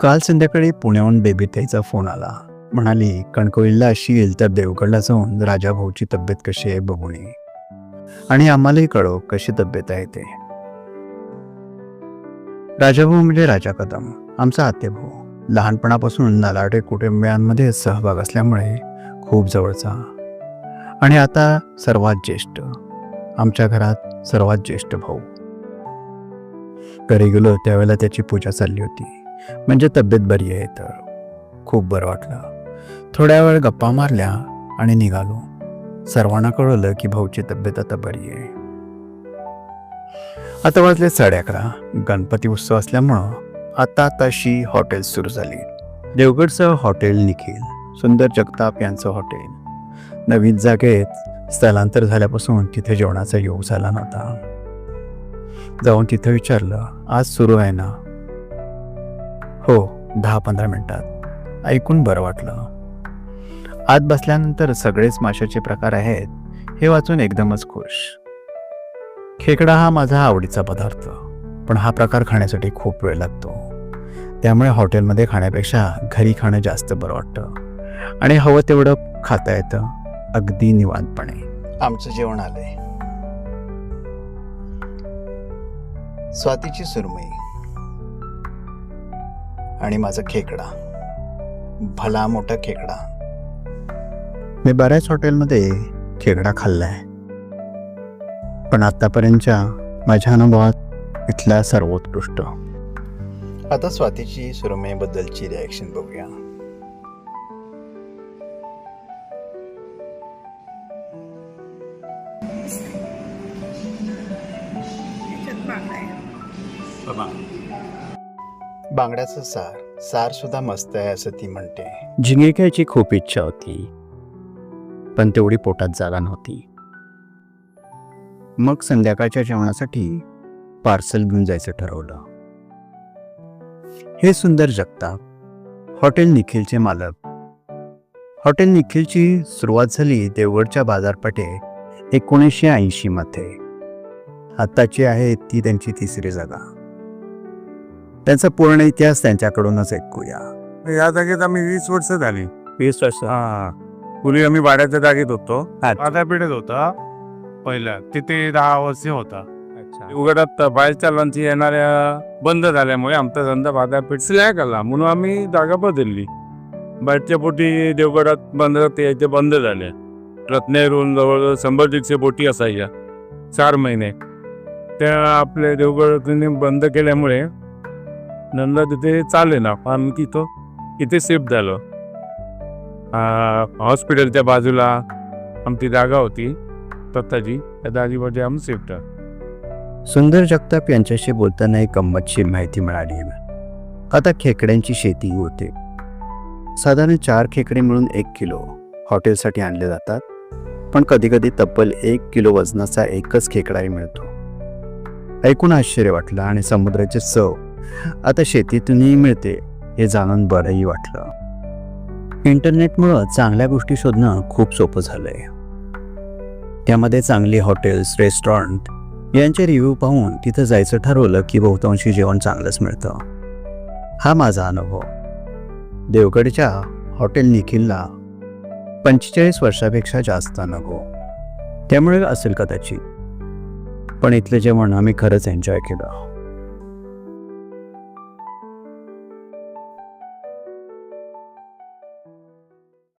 काल संध्याकाळी पुण्याहून बेबीताईचा फोन आला. म्हणाली कणकवलीला येईल तर देवगडला जाऊन राजाभाऊची तब्येत कशी आहे बघून ये आणि आम्हालाही कळव कशी तब्येत आहे ते. राजाभाऊ म्हणजे राजा कदम आमचा आतेभाऊ लहानपणापासून नलाटे कुटुंबियांमध्ये सहभाग असल्यामुळे खूप जवळचा. आणि आता सर्वात ज्येष्ठ. आमच्या घरात सर्वात ज्येष्ठ भाऊ. घरी गेलो त्यावेळेला त्याची पूजा चालली होती. म्हणजे तब्येत बरी आहे तर. खूप बरं वाटलं. थोड्या वेळ गप्पा मारल्या आणि निघालो. सर्वांना कळवलं की भाऊची तब्येत आता बरी आहे. आता वाजले साडे अकरा गणपती उत्सव असल्यामुळं आता आताशी हॉटेल सुरू झाली. देवगडचं हॉटेल निखिल सुंदर जगताप यांचं हॉटेल. नवीन जागेत स्थलांतर झाल्यापासून तिथे जेवणाचा योग झाला नव्हता. जाऊन तिथं विचारलं आज सुरू आहे ना? हो दहा पंधरा मिनिटात. ऐकून बरं वाटलं. आत बसल्यानंतर सगळेच माशाचे प्रकार आहेत हे वाचून एकदमच खुश. खेकडा हा माझा आवडीचा पदार्थ पण हा प्रकार खाण्यासाठी खूप वेळ लागतो. त्यामुळे हॉटेलमध्ये खाण्यापेक्षा घरी खाणं जास्त बरं वाटतं. आणि हवं तेवढं खाता येतं अगदी निवांतपणे. आमचं जेवण आलंय. स्वातीची सुरमई. आणि माझा खेकडा. भला मोठा खेकडा. मी बऱ्याच हॉटेलमध्ये खेकडा खाल्लाय. पण आतापर्यंतच्या माझ्या अनुभवात इथला सर्वोत्कृष्ट. आता स्वातीची सुरमईबद्दलची रिॲक्शन बघूया. आहे बांगड्याचं सार. सार सुद्धा मस्त आहे असं ती म्हणते. झिंगे घ्यायची खूप इच्छा होती पण तेवढी पोटात जागा नव्हती. मग संध्याकाळच्या जेवणासाठी पार्सल घेऊन जायचं ठरवलं. हे सुंदर जगताप हॉटेल निखिलचे मालक. हॉटेल निखिलची सुरुवात झाली देवगडच्या बाजारपेठे एकोणीसशे ऐंशी मध्ये. आत्ताची आहे ती त्यांची तिसरी जागा. त्यांचा पूर्ण इतिहास त्यांच्याकडूनच ऐकूया. या जागेत आम्ही वीस वर्ष झाली. वीस वर्ष हा. पूर्वी आम्ही भाड्याच्या जागेत होतो. अच्छा. बाजारपेठेत होता. पहिला तिथे दहा वर्ष होता. उघडत बाहेरच्या लंच येणाऱ्या बंद झाल्यामुळे आमचा धंदा बाजारपेठ स्लॅग आला. म्हणून आम्ही जागा बदलली. बाहेरच्या बोटी देवगडात बंदरात यायचे बंद झाले. रत्नेरून जवळ शंभर दीडशे बोटी असायच्या. चार महिने. त्या आपल्या देवगड बंद केल्यामुळे नंदा तिथे चालले ना पण तिथं इथे शिफ्ट झालो. हॉस्पिटलच्या बाजूला आमची जागा होती दत्ताजी त्या जागेमध्ये आम्ही शिफ्ट सुंदर जगताप यांच्याशी बोलताना एक गंमतची माहिती मिळाली आता खेकड्यांची शेती होते. साधारण चार खेकडे मिळून एक किलो हॉटेलसाठी आणले जातात पण कधीकधी तब्बल एक किलो वजनाचा एकच खेकडाही मिळतो. ऐकून आश्चर्य वाटलं आणि समुद्राचे चव आता शेतीतूनही मिळते हे जाणून बरंही वाटलं. इंटरनेटमुळं चांगल्या गोष्टी शोधणं खूप सोपं झालंय. त्यामध्ये चांगली हॉटेल्स रेस्टॉरंट यांचे रिव्ह्यू पाहून तिथं जायचं ठरवलं की बहुतांशी जेवण चांगलंच मिळतं. हा माझा अनुभव. देवगडच्या हॉटेल निखिलला पंचेचाळीस वर्षापेक्षा जास्त अनुभव. त्यामुळे असेल कदाचित. पण इथलं जेवण आम्ही खरंच एन्जॉय केलं.